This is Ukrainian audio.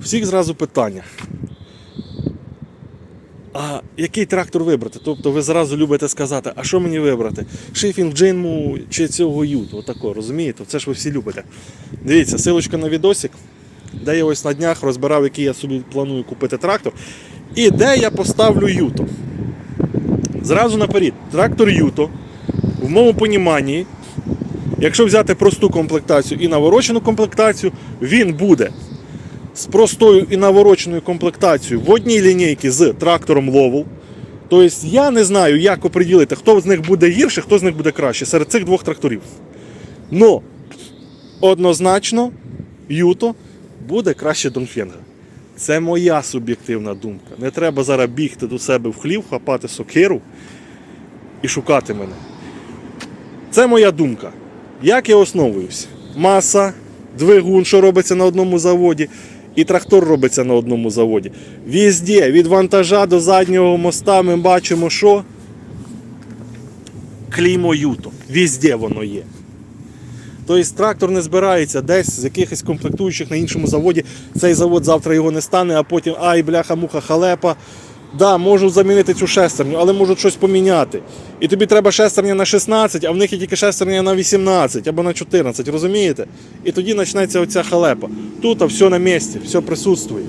Всіх зразу питання. А який трактор вибрати? Тобто ви зразу любите сказати, а що мені вибрати? Шифінг, джинму чи цього юту? Отако, розумієте? Це ж ви всі любите. Дивіться, силочка на відосик, де я ось на днях розбирав, який я собі планую купити трактор. І де я поставлю юто. Зразу наперед, трактор юто, в моєму поніманні, якщо взяти просту комплектацію і наворочену комплектацію, він буде з простою і навороченою комплектацією в одній лінійці з трактором Ловел. Тобто я не знаю, як оприділити, хто з них буде гірше, хто з них буде краще серед цих двох тракторів. Но однозначно Юто буде краще Донфенга. Це моя суб'єктивна думка. Не треба зараз бігти до себе в хлів, хапати сокиру і шукати мене. Це моя думка. Як я основуюсь? Маса, двигун, що робиться на одному заводі, і трактор робиться на одному заводі. Візде, від вантажа до заднього моста ми бачимо, що клімо Юто. Візде воно є. Тобто трактор не збирається десь з якихось комплектуючих на іншому заводі. Цей завод завтра його не стане, а потім ай, бляха-муха, халепа. Да, можуть замінити цю шестерню, але можуть щось поміняти. І тобі треба шестерня на 16, а в них є тільки шестерня на 18 або на 14, розумієте? І тоді почнеться оця халепа. Тут все на місці, все присутствує.